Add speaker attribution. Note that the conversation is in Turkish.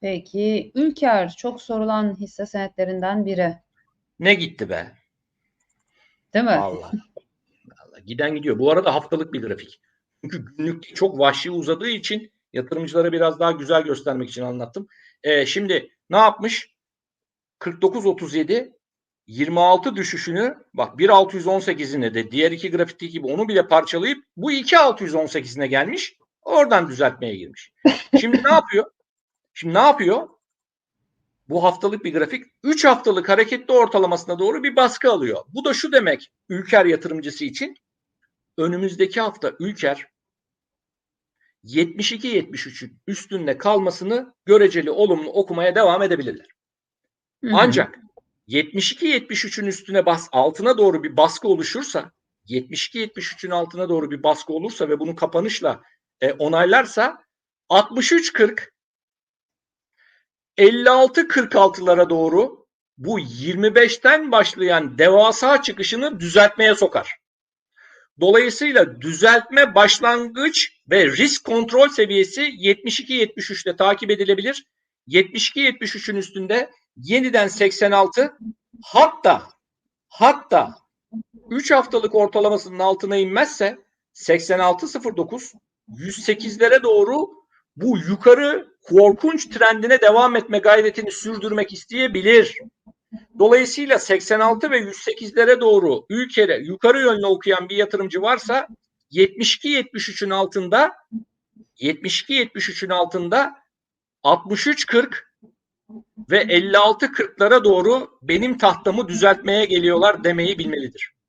Speaker 1: Peki Ülker çok sorulan hisse senetlerinden biri.
Speaker 2: Ne gitti be?
Speaker 1: Değil mi?
Speaker 2: Vallahi. Vallahi giden gidiyor. Bu arada haftalık bir grafik. Çünkü günlük çok vahşi uzadığı için yatırımcılara biraz daha güzel göstermek için anlattım. Ee, şimdi ne yapmış? 49.37 26 düşüşünü bak 1.618'ine de diğer iki grafikteki gibi onu bile parçalayıp bu 2.618'ine gelmiş. Oradan düzeltmeye girmiş. Şimdi ne yapıyor? Şimdi ne yapıyor? Bu haftalık bir grafik 3 haftalık hareketli ortalamasına doğru bir baskı alıyor. Bu da şu demek Ülker yatırımcısı için önümüzdeki hafta Ülker 72-73'ün üstünde kalmasını göreceli olumlu okumaya devam edebilirler.
Speaker 1: Hı hı.
Speaker 2: Ancak 72-73'ün üstüne bas altına doğru bir baskı oluşursa 72-73'ün altına doğru bir baskı olursa ve bunu kapanışla e, onaylarsa 63-40 56-46'lara doğru bu 25'ten başlayan devasa çıkışını düzeltmeye sokar. Dolayısıyla düzeltme başlangıç ve risk kontrol seviyesi 72-73'te takip edilebilir. 72-73'ün üstünde yeniden 86 hatta hatta 3 haftalık ortalamasının altına inmezse 86.09 108'lere doğru bu yukarı korkunç trendine devam etme gayretini sürdürmek isteyebilir. Dolayısıyla 86 ve 108'lere doğru ülkede yukarı yönlü okuyan bir yatırımcı varsa 72-73'ün altında 72-73'ün altında 63-40 ve 56-40'lara doğru benim tahtamı düzeltmeye geliyorlar demeyi bilmelidir.